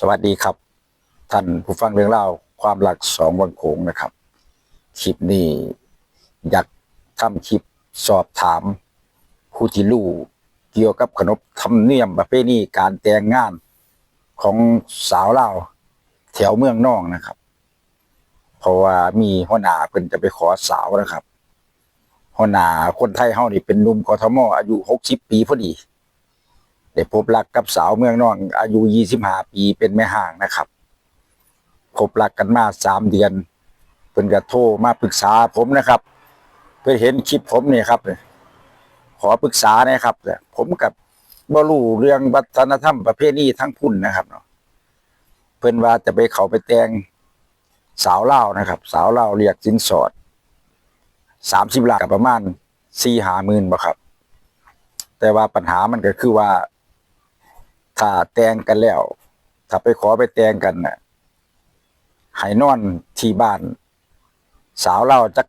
สวัสดีครับ ท่านผู้ฟังเรื่องเล่าความหลักสองวังโขงนะครับ คลิปนี้อยากทำคลิปสอบถามผู้ที่รู้เกี่ยวกับขนบธรรมเนียมประเพณีการแต่งงานของสาวเล่าแถวเมืองนองนะครับ เพราะว่ามีหัวหน้าเพิ่นจะไปขอสาวนะครับหัวหน้าคนไทยเฮานี่เป็นหนุ่มกทมอายุ60ปีพอดี ได้พบรักกับสาวเมืองนองอายุ25ปีเป็นแม่ห่างนะครับพบรักกันมา3เดือนเพิ่นก็โทรมาปรึกษาผมนะครับ เพื่อเห็นคลิปผมเนี่ยครับขอปรึกษานะครับผมกับบ่รู้เรื่องวัฒนธรรมประเพณีทั้งพุ่นนะครับเนาะเพิ่นว่าจะไปเขาไปแต่งสาวเล่านะครับ สาวเล่าเรียกสินสอด30ล้านกับประมาณ4-5หมื่นบ่ครับ แต่ว่าปัญหามันก็คือว่า ถ้าแต่งกันแล้ว ถ้าไปขอไปแต่งกันน่ะให้นอนที่บ้าน สาวเล่าจัก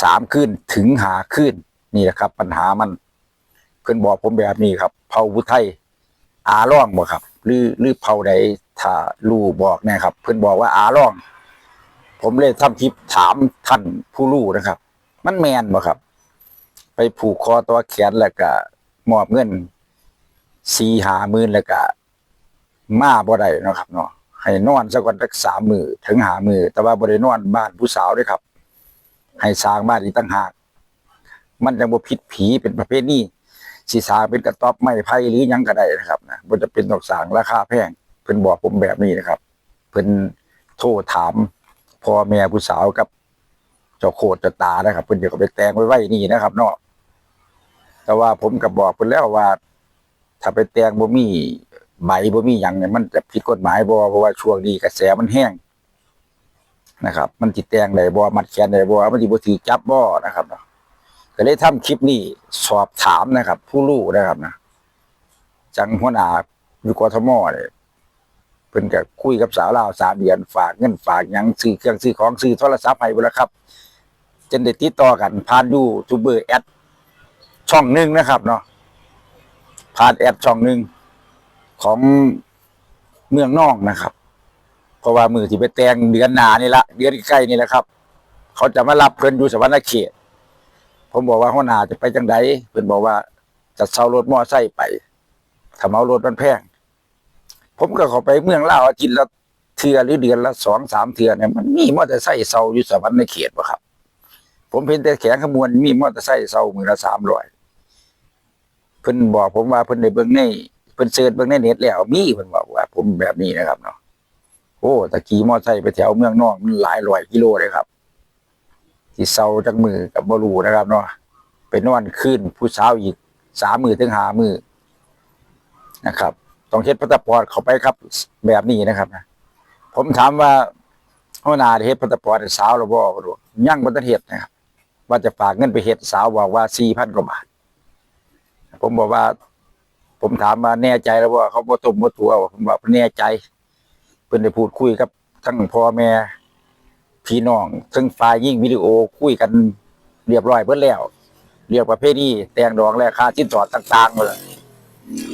สามคืนถึงหาคืนนี่แหละครับ ปัญหามัน เพิ่อนบอกผมแบบนี้ครับ เผาผู้ไทย อาร่องบ่ครับ หรือหรือเผาใดถ้ารู้บอกแน่ครับ เพิ่อนบอกว่าอาร่อง ผมเลยทำคลิปถามท่านผู้รู้นะครับ มันแมนบ่ครับ ไปผูกคอตัวแขนแล้วก็มอบเงิน สี่หาหมื่นแล้วก็มาบ่ได้นะครับเนาะให้นอนสักวันสักสามมือถึงหามือแต่ว่าบ่ได้นอนบ้านผู้สาวด้วยครับ ให้สร้างบ้านอีกต่างหาก มันจังบ่ผิดผีเป็นประเภทนี้สิสร้างเป็นกระต๊อบไม้ไผ่หรือยังก็ได้นะครับนะบ่จะเป็นดอกสางราคาแพงเพิ่นบอกผมแบบนี้นะครับ เพิ่นโทรถามพ่อแม่ผู้สาวกับ เจ้าโคตรเจ้าตานะครับ เพิ่นจะเอาไปแต่งไว้ไว้นี่นะครับ เนาะแต่ว่าผมก็บอกเพิ่นแล้วว่า ถ้าไปแตงบ่มีใบบ่มีหยังเนี่ยมันจะผิดกฎหมายบ่เพราะว่าช่วงนี้กระแสมันแห้งนะครับ มันสิแตงได้บ่มัดแขนได้บ่มันสิบ่ถูกจับบ่นะครับเนาะก็เลยทำคลิปนี้สอบถามนะครับ ผู้รู้นะครับนะจังหัวหน้าอยู่กทมเนี่ยเพิ่นก็คุยกับสาวลาวสามเดือนฝากเงินฝากหยังซื้อเครื่องซื้อของซื้อโทรศัพท์ให้บิดแล้วครับจนได้ติดต่อกันผ่านยูทูบเบอร์แอดช่องหนึ่งนะครับเนาะ ผ่านแอดช่องหนึ่งของเมืองนอกนะครับ เพราะว่ามือที่ไปแต่งเดือนหนานี่ละเดือนใกล้นี่แหละครับ เขาจะมารับเพิ่นอยู่สวรรณเขต ผมบอกว่าหัวหน้าจะไปจังไดเพิ่นบอกว่าจะเช่ารถมอไซค์ไปถ้าเมารถมันแพงผมก็เข้าไปเมืองลาวอาทิตย์ละเทือหรือเดือนละสองสามเทือเนี่ยมันมีมอเตอร์ไซค์เซาอยู่สวรรณเขตบ่ครับ ผมเห็นแต่แขงขมวนมีมอเตอร์ไซค์เซามือละสามร้อย เพิ่นบอกผมว่าเพิ่นได้เบิ่งในเพิ่นเสิร์ชเบิ่งในเน็ตแล้วมีเพิ่นบอกว่า ผมแบบนี้นะครับเนาะโอ้ตะกี้มอไซค์ไปแถวเมืองนอกมันหลายร้อยกิโลเลยครับที่เซาจักมือกับบรูนะครับเนาะไปนอนคืนผู้สาวอีกสามมือถึงหามือนะครับ ต้องเฮ็ดพาสปอร์ตเข้าไปครับ แบบนี้นะครับนะผมถามว่าหัวหน้าเฮ็ดพาสปอร์ตให้สาวแล้วบ่บ่รู้ยังบ่ทันเฮ็ดนะครับ ว่าจะฝากเงินไปเฮ็ดสาวบอกว่าสี่พันกว่าบาท ผมบอกว่า ผมถามมาแน่ใจแล้วว่าเขาบ่ต้มบ่ตัวผมบอกแน่ใจเพิ่นได้พูดคุยกับทั้งพ่อแม่พี่น้องทั้งฝ่ายยิ่งวิดีโอคุยกันเรียบร้อยเบิดแล้ว เรียกประเภทนี้แต่งดองแลค่าชิ้นสอดต่างๆหมดเลย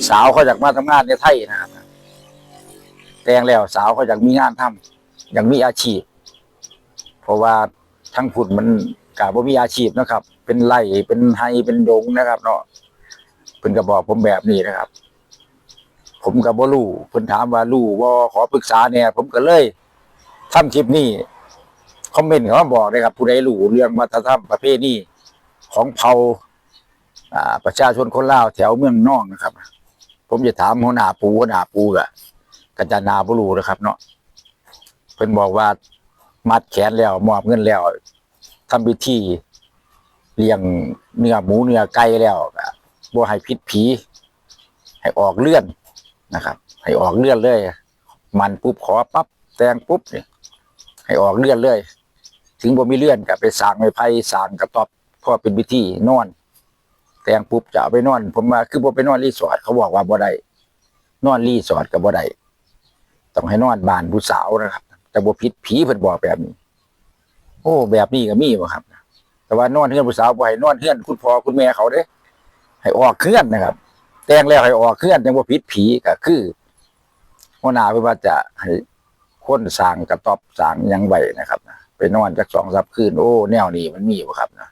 สาวเขาอยากมาทำงานในไทยนะครับแต่งแล้วสาวเขาอยากมีงานทำอยากมีอาชีพ เพราะว่าทั้งพุ่นมันกะบ่มีอาชีพนะครับ เป็นไร่เป็นไฮเป็นดงนะครับ เนาะ เพิ่นก็บอกผมแบบนี้นะครับ ผมก็บ่รู้เพิ่นถามว่ารู้บ่ขอปรึกษาเนี่ยผมก็เลยทำคลิปนี้คอมเมนต์เขาบอกเลยครับ ผู้ใดรู้เรื่องวัฒนธรรมประเพณีของเผ่าอ่าประชาชนคนลาวแถวเมืองนอกนะครับ ผมจะถามหัวหน้าปูหัวหน้าปูก็ก็จะนาบ่รู้นะครับ เนาะเพิ่นบอกว่ามัดแขนแล้วมอบเงินแล้วทำพิธีเลี้ยงเนื้อหมูเนื้อไก่แล้ว บ่ให้พิษผี ให้ออกเลื่อนนะครับ ให้ออกเลื่อนเลย มันปุ๊บขอปั๊บแตงปุ๊บเนี่ยให้ออกเลื่อนเลย ถึงบ่มีเลื่อนก็ไปสางไม้ไผ่สางกระต๊อบพราะเป็นพิธีนอน แตงปุ๊บจะเอาไปนอน ผมว่าคือบ่ไปนอนรีสอร์ทเขาบอกว่าบ่ได้นอนรีสอร์ทก็บ่ได้ต้องให้นอนบ้านผู้สาวนะครับ แต่บ่ผิดผีเพิ่นบอกแบบนี้ โอ้ แบบนี้ก็มีบ่ครับแต่ว่านอนเฮือนผู้สาวบ่ให้นอนเฮือนคุณพ่อคุณแม่เขาเด้ ให้ออกเคลื่อนนะครับ แต่งแล้วให้ออกเคลื่อนจังบ่าผิดผีก็คือหัวหน้าเพิ่นว่าจะให้คนสางกระต๊อบสางยังไว้นะครับนะไปนอนจักสองสามคืนโอ้แนวนี้มันมีบ่ครับนะ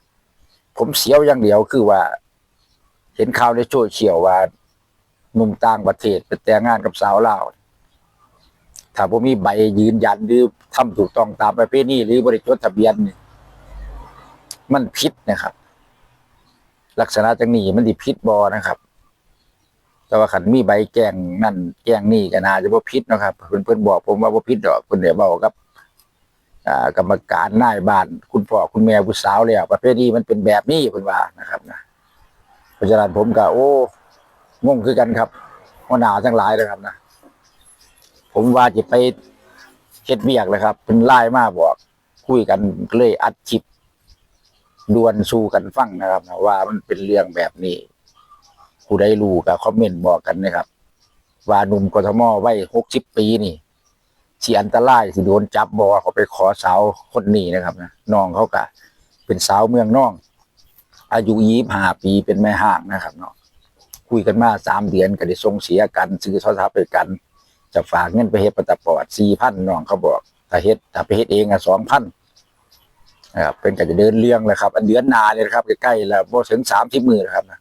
ผมเสียวอย่างเดียวคือว่า เห็นข่าวในโซเชียลว่าหนุ่มต่างประเทศไปแต่งงานกับสาวลาวถ้าผมมีใบยืนยันหรือทำถูกต้องตามประเพณีหรือบริจดทะเบียนนี่มันผิดนะครับ ลักษณะจังนี้มันสิผิดบอนะครับ แต่ว่าขันมีใบแจ้งนั่นแจ้งนี่ก็น่าจะบ่ผิดเนะครับเพิ่อนเพิ่นบอกผมว่าบ่ผิดดอกเพิ่นได้เว้ากับกรรมการนายบ้านคุณพ่อคุณแม่ผู้สาวแล้วประเภทนี้มันเป็นแบบนี้เพิ่นว่านะครับนะเพราะฉะนั้นผมก็โอ้งงคือกันครับหัวหนาทั้งหลายเลยครับนะผมว่าจะไปเฮ็ดเวียกเลยครับเพิ่นไล่มาบอก คุยกันเลยอัดคลิป ดวนสู้กันฟังนะครับนะว่ามันเป็นเรื่องแบบนี้ ผู้ใดรู้ก็คอมเมนต์บอกกันนะครับ ว่าหนุ่มกทมวัยหกสิบปีนี่สิอันตรายสิโดนจับบอกเขาไปขอสาวคนนี้นะครับนะน้องเขาก็เป็นสาวเมืองน้อง อายุยี่ห้าปีเป็นแม่ห้างนะครับเนาะคุยกันมาสามเดือนก็ได้ส่งเสียกันซื้อโทรศัพท์ไปกัน จะฝากเงินไปเฮ็ดปัตตปอดสี่พันน้องเขาบอกถ้าเฮ็ดถ้าไปเฮ็ดเองอะสองพัน นะครับเป็นก็จะเดินเรื่องเลยครับ อันเดือนหนาเลยครับใกล้ๆแล้วบ่ถึงสามสิบมือนะครับนะ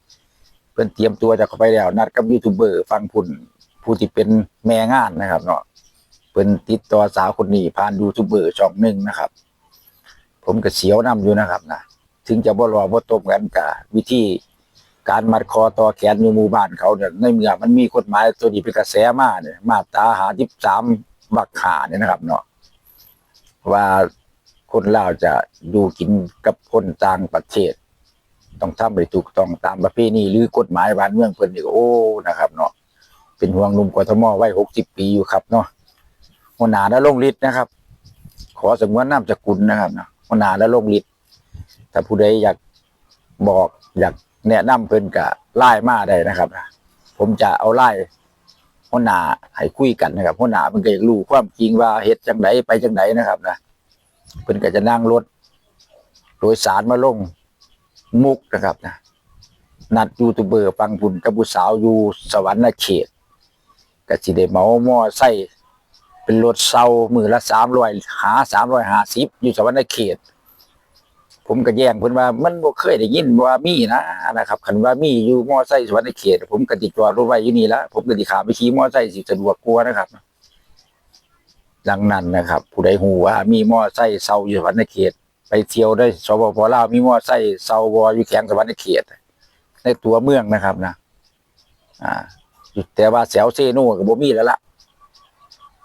เพื่อนเตรียมตัวจะเข้าไปแล้ว นัดกับยูทูบเบอร์ฟังพุ่นผู้ที่เป็นแม่งานนะครับ เนาะเพิ่นติดต่อสาวคนนี้ผ่านยูทูบเบอร์ช่องหนึ่งนะครับ ผมก็เสียวนํอยู่นะครับนะถึงจะบ่รอบ่ตบกันกับวิธีการมัดคอต่อแขนอยู่หมู่บ้านเขาเนี่ยในเมื่อมันมีกฎหมายตัวนี้เป็นกระแสมาเนี่ยมาตราหาที่สามบักขาเนี่ยนะครับ เนาะว่า คนลาวจะดูกินกับคนต่างประเทศ ต้องทำให้ถูกต้องตามประเพณีหรือกฎหมายบ้านเมืองเพิ่นนี่ก็โอ้นะครับ เนาะเป็นห่วงหนุ่มกทมไวัยหกสิบปีอยู่ครับเนาะหัวหน้าและลงฤทธิ์นะครับ ขอสงวนนามสกุลนะครับเนาะหัวหน้าและลงฤทธิ์ถ้าผู้ใดอยากบอกอยากแนะนำเพิ่นก็ไล่มาได้นะครับผมจะเอาไล่หัวหน้าให้คุยกันนะครับหัวหน้าเพิ่นก็อยากรู้ความจริงว่าเฮ็ดจังไดไปจังไดนะครับนะ เพิ่นก็จะนั่งรถโดยสารมาลงมุกนะครับนะนัดยูทูบเบอร์ฟังบุญกับผู้สาวอยู่สวรรค์เขตก็สิได้เมามอไซค์เป็นรถเซามือละสามร้อยหาสามร้อยหาสิบอยู่สวรรค์เขต ผมก็แย่งเพิ่นว่ามันบ่เคยได้ยินว่ามีนะนะครับคันว่ามีอยู่มอไซค์สวรรค์เขต ผมก็ติดจอดรถไว้อยู่นี่ละผมก็สิขาไปขี่มอไซค์สิสะดวกกว่านะครับ ดังนั้นนะครับ ผู้ใดฮู้ว่ามีมอไซค์เซาอยู่สวรรค์เขต ไปเที่ยวได้สปปลาวมีมอไซค์เซาวออยู่แข็งสวรรค์เขต ในตัวเมืองนะครับนะ อ่า แต่ว่าแสวเซโน่ก็บ่มีแล้วล่ะ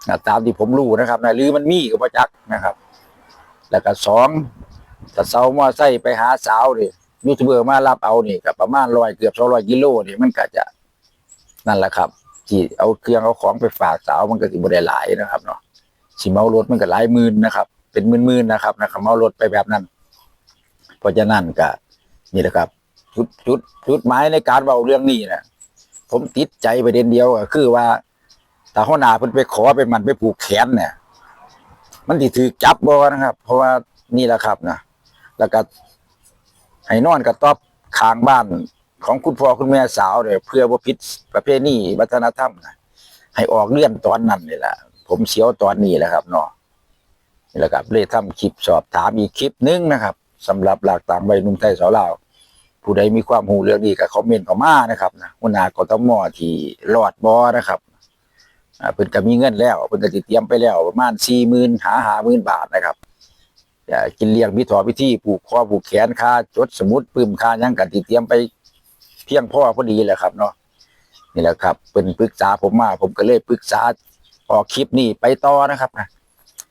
นะตามที่ผมรู้นะครับนะหรือมันมีก็บ่จักษ์นะครับ แล้วก็สองถ้าเซามอไซค์ไปหาสาวนี่ยูทูบเบอร์มารับเอานี่ก็ประมาณร้อยเกือบ200กิโลนี่มันก็จะนั่นแหละครับที่เอาเครื่องเอาของไปฝากสาวมันก็สิบ่ได้หลายนะครับเนาะ สิเมารถมันก็หลายหมื่นนะครับ เป็นหมื่นๆนะครับนะครับเมารถไปแบบนั้น เพราะฉะนั้นก็นี่แหละครับ จุดจุดจุดหมายในการเว้าเรื่องนี้นะผมติดใจประเด็นเดียวก็คือว่าถ้าหัวหน้าเพิ่นไปขอไปมันไปผูกแขนเนี่ย มันสิถือจับบ่นะครับ เพราะว่านี่แหละครับนะแล้วก็ให้นอนกระต๊อบข้างบ้านของคุณพ่อคุณแม่สาวเนี่ยเพื่อบ่ผิดประเพณีวัฒนธรรมนะให้ออกเลื่อนตอนนั้นนี่แหละ ผมเสียวตอนนี้แหละครับเนาะนี่แหละครับเลยทำคลิปสอบถามอีกคลิปหนึงนะครับสำหรับหลักต่างใบหนุ่มไทยสาวลาวผู้ใดมีความหูเรื่องนี้ก็คอมเมนต์เข้ามานะครับนะหัวหน้ากทมที่รอดบอนะครับเพิ่นก็มีเงินแล้วเพิ่นก็สิเตรียมไปแล้วประมาณ40,000หา50,000บาทนะครับกินเลี้ยงมีถอพิธีผูกคอผูกแขนค่าจดสมุดปึ้มค่ายังกันที่เตรียมไปเพียงพ่อพอดีแหละครับเนาะนี่แหละครับเพิ่นปรึกษาผมมาผมก็เลยปรึกษา ออกคลิปนี้ไปต่อนะครับนะ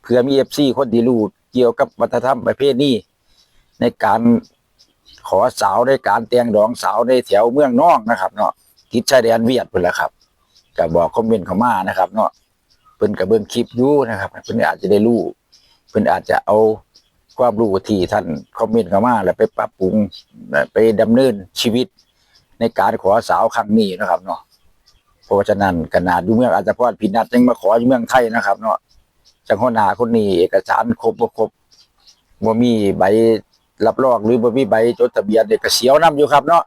เพื่อมีเอฟซีคนที่รู้เกี่ยวกับวัฒนธรรมประเพณีในการขอสาวในการแต่งดองสาวในแถวเมืองนอกนะครับ เนาะทิศชายแดนเวียดเพิ่นแหละครับก็บบอกคอมเมนต์เข้ามานะครับ เนาะเพิ่นก็เบิ่งคลิปอยู่นะครับเพิ่นอาจจะได้รู้เพิ่นอาจจะเอาความรู้ที่ท่านคอมเมนต์เข้ามาแล้วไปปรับปรุงไปดำเนินชีวิตในการขอสาวครั้งนี้นะครับเนาะ ราะฉะนั้นขนาดอยู่เมืองอาจจะพอดพินัดยังมาขออยู่เมืองไทยนะครับ เนาะจังหวหนาคนนี้เอกสารครบบ่ครบบ่มีใบรับรองหรือบ่มีใบจดทะเบียนเด็กก็เสียวนํอยู่ครับเนาะ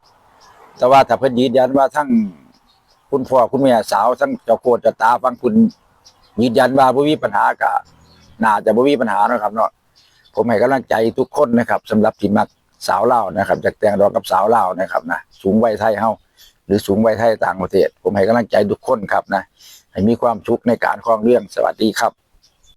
แต่ว่าถ้าเพิ่นยืนยันว่าทั้งคุณพ่อคุณแม่สาวทั้งเจ้าโคตรเจ้าตาฟังคุณยืนยันว่าบ่มีปัญหาก็น่าจะบ่มีปัญหาเนาะครับ เนาะผมให้กำลังใจทุกคนนะครับสำหรับที่มักสาวเล่านะครับจากแต่งดอกกับสาวเล่านะครับนะสูงวัยไทยเฮา หรือสูงวัยไทยต่างประเทศ ผมให้กำลังใจทุกคนครับนะ ให้มีความสุขในการคลองเรื่องสวัสดีครับ